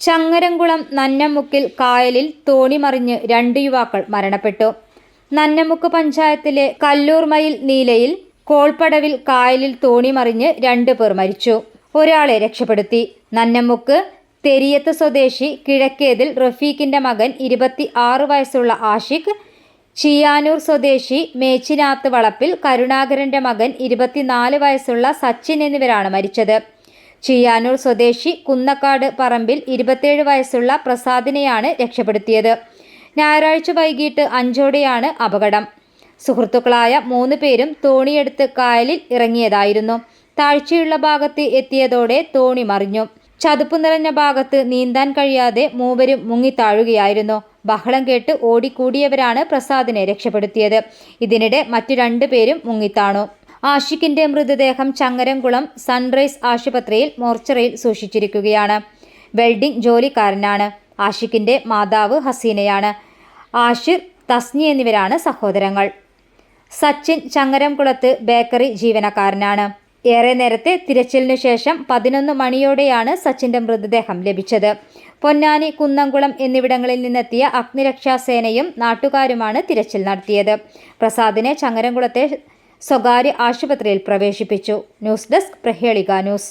ചങ്ങരംകുളം നന്നമുക്കിൽ കായലിൽ തോണി മറിഞ്ഞ് രണ്ട് യുവാക്കൾ മരണപ്പെട്ടു. നന്നമുക്ക് പഞ്ചായത്തിലെ കല്ലൂർമയിൽ നീലയിൽ കോൾപ്പടവിൽ കായലിൽ തോണി മറിഞ്ഞ് രണ്ട് പേർ മരിച്ചു. ഒരാളെ രക്ഷപ്പെടുത്തി. നന്നമുക്ക് തെരിയത്ത് സ്വദേശി കിഴക്കേതിൽ റഫീഖിന്റെ മകൻ ഇരുപത്തി ആറ് വയസ്സുള്ള ആഷിഖ് ചിയാനൂർ സ്വദേശി മേച്ചിനാത്ത് വളപ്പിൽ കരുണാകരന്റെ മകൻ ഇരുപത്തിനാല് വയസ്സുള്ള സച്ചിൻ എന്നിവരാണ് മരിച്ചത്. ചിയാനൂർ സ്വദേശി കുന്നക്കാട് പറമ്പിൽ ഇരുപത്തിയേഴ് വയസ്സുള്ള പ്രസാദിനെയാണ് രക്ഷപ്പെടുത്തിയത്. ഞായറാഴ്ച വൈകിട്ട് അഞ്ചോടെയാണ് അപകടം. സുഹൃത്തുക്കളായ മൂന്ന് പേരും തോണിയെടുത്ത് കായലിൽ ഇറങ്ങിയതായിരുന്നു. താഴ്ചയുള്ള ഭാഗത്ത് എത്തിയതോടെ തോണി മറിഞ്ഞു. ചതുപ്പ് നിറഞ്ഞ ഭാഗത്ത് നീന്താൻ കഴിയാതെ മൂവരും മുങ്ങിത്താഴുകയായിരുന്നു ബഹളം കേട്ട് ഓടിക്കൂടിയവരാണ് പ്രസാദിനെ രക്ഷപ്പെടുത്തിയത്. ഇതിനിടെ മറ്റു രണ്ടു പേരും മുങ്ങിത്താണു. ആഷിഖിന്റെ മൃതദേഹം ചങ്ങരംകുളം സൺറൈസ് ആശുപത്രിയിൽ മോർച്ചറിയിൽ സൂക്ഷിച്ചിരിക്കുകയാണ്. വെൽഡിംഗ് ജോലിക്കാരനാണ്. ആഷിഖിന്റെ മാതാവ് ഹസീനയാണ്. ആഷിർ തസ്നി എന്നിവരാണ് സഹോദരങ്ങൾ. സച്ചിൻ ചങ്ങരംകുളത്ത് ബേക്കറി ജീവനക്കാരനാണ്. ഏറെ നേരത്തെ തിരച്ചിലിനു ശേഷം പതിനൊന്ന് മണിയോടെയാണ് സച്ചിന്റെ മൃതദേഹം ലഭിച്ചത്. പൊന്നാനി കുന്നംകുളം എന്നിവിടങ്ങളിൽ നിന്നെത്തിയ അഗ്നിരക്ഷാസേനയും നാട്ടുകാരുമാണ് തിരച്ചിൽ നടത്തിയത്. പ്രസാദിനെ ചങ്ങരംകുളത്തെ സ്വകാര്യ ആശുപത്രിയിൽ പ്രവേശിപ്പിച്ചു. News desk Prahelika news.